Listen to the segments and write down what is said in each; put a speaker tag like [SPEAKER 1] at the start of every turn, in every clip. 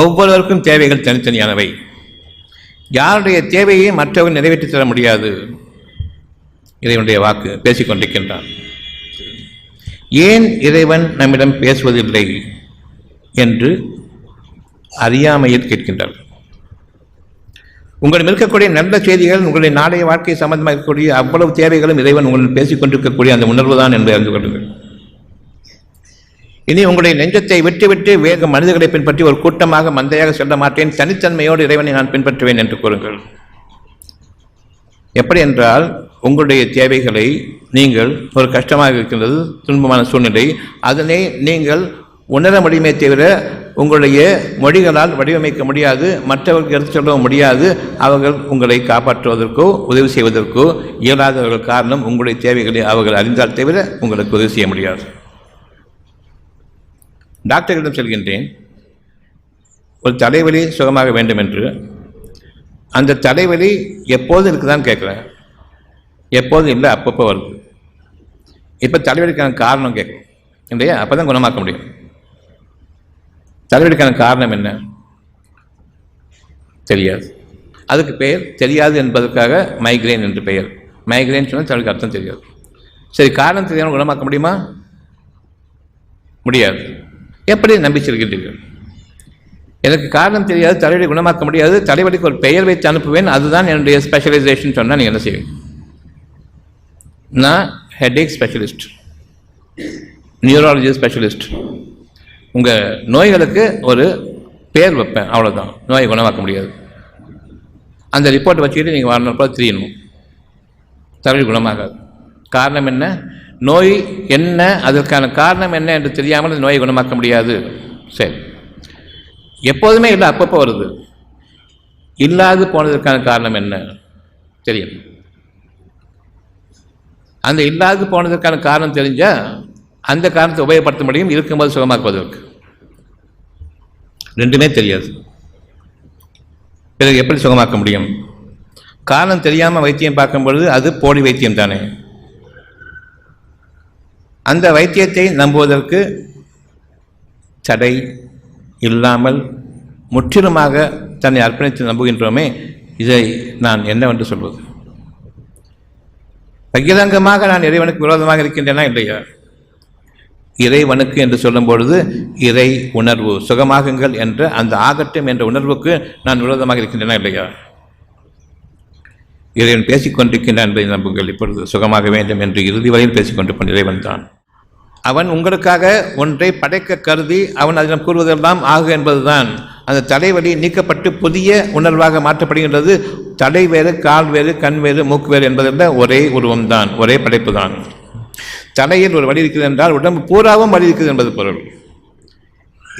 [SPEAKER 1] ஒவ்வொருவருக்கும் தேவைகள் தனித்தனியானவை. யாருடைய தேவையை மற்றவர்கள் நிறைவேற்றி தர முடியாது. இறைவனுடைய வாக்கு பேசிக்கொண்டிருக்கின்றான் ஏன் இறைவன் நம்மிடம் பேசுவதில்லை என்று அறியாமையில் கேட்கின்றார் உங்களிடம் இருக்கக்கூடிய நல்ல செய்திகள் உங்களுடைய நாளைய வாழ்க்கை சம்பந்தமாக இருக்கக்கூடிய அவ்வளவு தேவைகளும் இறைவன் உங்களிடம் பேசிக்கொண்டிருக்கக்கூடிய அந்த உணர்வு தான் என்று அறிந்து கொள்ளுங்கள். இனி உங்களுடைய நெஞ்சத்தை விட்டு விட்டு வேக மனிதர்களை பின்பற்றி ஒரு கூட்டமாக மந்தையாக செல்ல மாட்டேன். தனித்தன்மையோடு இறைவனை நான் பின்பற்றுவேன் என்று கூறுங்கள். எப்படி என்றால் உங்களுடைய தேவைகளை நீங்கள் ஒரு கஷ்டமாக இருக்கின்றது துன்பமான சூழ்நிலை அதனை நீங்கள் உணர முடியுமே தவிர உங்களுடைய மொழிகளால் வடிவமைக்க முடியாது மற்றவர்களுக்கு எடுத்து சொல்லவும் முடியாது. அவர்கள் உங்களை காப்பாற்றுவதற்கோ உதவி செய்வதற்கோ இயலாதவர்கள் காரணம் உங்களுடைய தேவைகளை அவர்கள் அறிந்தால் தவிர உங்களுக்கு உதவி செய்ய முடியாது. டாக்டர்களிடம் செல்கின்றேன். ஒரு தலைவலி சுகமாக வேண்டும் என்று அந்த தலைவலி எப்போதும் இருக்குதான்னு கேட்குறேன். எப்போதும் இல்லை அப்பப்போ வருது. இப்போ தலைவலிக்கான காரணம் கேட்கும். இல்லையா? அப்போ தான் குணமாக்க முடியும். தலைவலிக்கான காரணம் என்ன? தெரியாது. அதுக்கு பெயர் தெரியாது என்பதற்காக மைக்ரேன் என்று பெயர். மைக்ரேன் சொன்னால் தலைவலிக்கு அர்த்தம் தெரியாது. சரி காரணம் தெரியாமல் குணமாக்க முடியுமா? முடியாது. எப்படி நம்பிச்சிருக்கிறீர்கள்? எனக்கு காரணம் தெரியாது தலைவலி குணமாக்க முடியாது தலைவலிக்கு ஒரு பெயர் வைத்து அனுப்புவேன் அதுதான் என்னுடைய ஸ்பெஷலைசேஷன் சொன்னால் நீங்கள் என்ன செய்வீங்க? நான் ஹெட்ஏக் ஸ்பெஷலிஸ்ட் நியூராலஜி ஸ்பெஷலிஸ்ட் உங்கள் நோய்களுக்கு ஒரு பேர் வைப்பேன் அவ்வளோதான் நோயை குணமாக்க முடியாது. அந்த ரிப்போர்ட்டை வச்சுக்கிட்டு நீங்கள் வரணுப்போ தெரியணும். தலைவலி குணமாகாது காரணம் என்ன? நோய் என்ன அதற்கான காரணம் என்ன என்று தெரியாமல் அந்த நோயை குணமாக்க முடியாது. சரி. எப்போதுமே இல்லை அப்பப்போ வருது. இல்லாது போனதற்கான காரணம் என்ன? தெரியும். அந்த இல்லாது போனதற்கான காரணம் தெரிஞ்சால் அந்த காரணத்தை உபயோகப்படுத்த முடியும் இருக்கும்போது சுகமாக்குவதற்கு. ரெண்டுமே தெரியாது. பிறகு எப்படி சுகமாக்க முடியும்? காரணம் தெரியாமல் வைத்தியம் பார்க்கும் பொழுது அது போலி வைத்தியம் தானே. அந்த வைத்தியத்தை நம்புவதற்கு தடை இல்லாமல் முற்றிலுமாக தன்னை அர்ப்பணித்து நம்புகின்றோமே இதை நான் என்னவென்று சொல்வது? பகிரங்கமாக நான் இறைவனுக்கு விரோதமாக இருக்கின்றேனா இல்லையா? இறைவனுக்கு என்று சொல்லும் பொழுது இறை உணர்வு சுகமாகுங்கள் என்ற அந்த ஆகட்டும் என்ற உணர்வுக்கு நான் விரோதமாக இருக்கின்றேனா இல்லையா? இறைவன் பேசிக்கொண்டிருக்கின்றான் என்பதை நம்புங்கள். இப்பொழுது சுகமாக வேண்டும் என்று இறுதி வரையில் பேசிக்கொண்டிருப்பான் இறைவன் தான் அவன் உங்களுக்காக ஒன்றை படைக்க கருதி அவன் அதிடம் கூறுவதெல்லாம் ஆகு என்பதுதான். அந்த தலைவலி நீக்கப்பட்டு புதிய உணர்வாக மாற்றப்படுகின்றது. தலை வேறு கால் வேறு கண் வேறு மூக்கு வேறு என்பதில் ஒரே உருவம்தான் ஒரே படைப்பு தான் தலையில் ஒரு வழி இருக்கிறது என்றால் உடம்பு பூராவும் வழி இருக்குது என்பது பொருள்.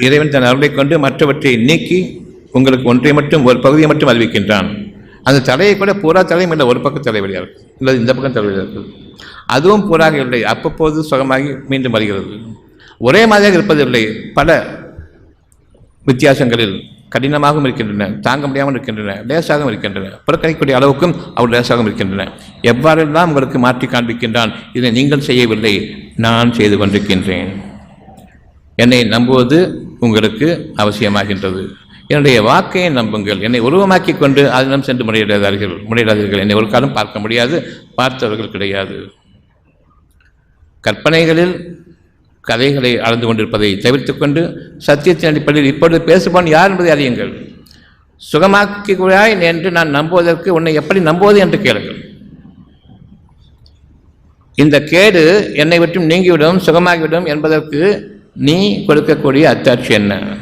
[SPEAKER 1] இறைவன் தன் அருளை கொண்டு மற்றவற்றை நீக்கி உங்களுக்கு ஒன்றை மட்டும் ஒரு பகுதியை மட்டும் அறிவிக்கின்றான். அந்த தலையை கூட பூரா தலையும் இல்லை. ஒரு பக்கம் தலைவலியாக இருக்குது இல்லை இந்த பக்கம் தலைவலியாக இருக்குது அதுவும் பூராக இல்லை. அப்பப்போது சுகமாகி மீண்டும் வருகிறது. ஒரே மாதிரியாக இருப்பதில்லை பல வித்தியாசங்களில் கடினமாகவும் இருக்கின்றன தாங்க முடியாமல் இருக்கின்றன லேசாகவும் இருக்கின்றன. புறக்கணிக்கக்கூடிய அளவுக்கும் அவர் லேசாகவும் இருக்கின்றன. எவ்வாறெல்லாம் உங்களுக்கு மாற்றி காண்பிக்கின்றான் இதை நீங்கள் செய்யவில்லை. நான் செய்து கொண்டிருக்கின்றேன். என்னை நம்புவது உங்களுக்கு அவசியமாகின்றது. என்னுடைய வாக்கையை நம்புங்கள். என்னை உருவமாக்கி கொண்டு அதனிடம் சென்று முறையிடாதார்கள். முறையிடாதீர்கள். என்னை ஒரு காலம் பார்க்க முடியாது. பார்த்தவர்கள் கிடையாது. கற்பனைகளில் கதைகளை அளந்து கொண்டிருப்பதை தவிர்த்துக் கொண்டு சத்தியத்தின் அடிப்படையில் இப்பொழுது பேசுபவன் யார் என்பதை அறியுங்கள். சுகமாக்குகிறாய் என்று நான் நம்புவதற்கு உன்னை எப்படி நம்புவது என்று கேளுங்கள். இந்த கேடு என்னை விட்டும் நீங்கிவிடும் சுகமாகிவிடும் என்பதற்கு நீ கொடுக்கக்கூடிய அத்தாட்சி என்ன?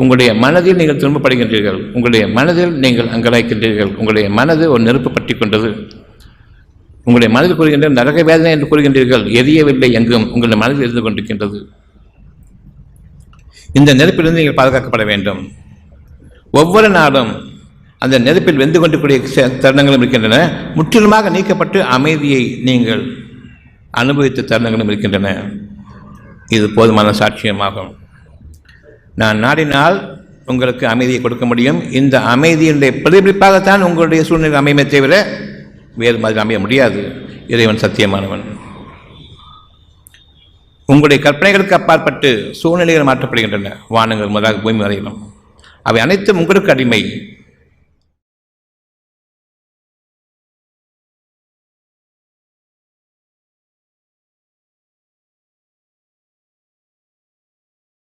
[SPEAKER 1] உங்களுடைய மனதில் நீங்கள் திரும்பப்படுகின்றீர்கள். உங்களுடைய மனதில் நீங்கள் அங்கலாய்க்கின்றீர்கள். உங்களுடைய மனது ஒரு நெருப்பு பற்றி கொண்டது. உங்களுடைய மனதில் கூறுகின்ற நரக வேதனை என்று கூறுகின்றீர்கள். எரியவில்லை எங்கும். உங்களுடைய மனதில் இருந்து கொண்டிருக்கின்றது. இந்த நெருப்பிலிருந்து நீங்கள் பாதுகாக்கப்பட வேண்டும். ஒவ்வொரு நாளும் அந்த நெருப்பில் வெந்து கொண்டிருக்கூடிய ச- தருணங்களும் இருக்கின்றன. முற்றிலுமாக நீக்கப்பட்டு அமைதியை நீங்கள் அனுபவித்த தருணங்களும் இருக்கின்றன. இது போதுமான சாட்சியமாகும். நான் நாடினால் உங்களுக்கு அமைதியை கொடுக்க முடியும். இந்த அமைதியினுடைய பிரதிபலிப்பாகத்தான் உங்களுடைய சூழ்நிலை அமையுமே தவிர வேறு மாதிரி அமைய முடியாது. இறைவன் சத்தியமானவன். உங்களுடைய கற்பனைகளுக்கு அப்பாற்பட்டு சூழ்நிலைகள் மாற்றப்படுகின்றன. வானங்கள் முதலாக பூமி வரையிலும் அவை அனைத்தும் உங்களுக்கு அடிமை.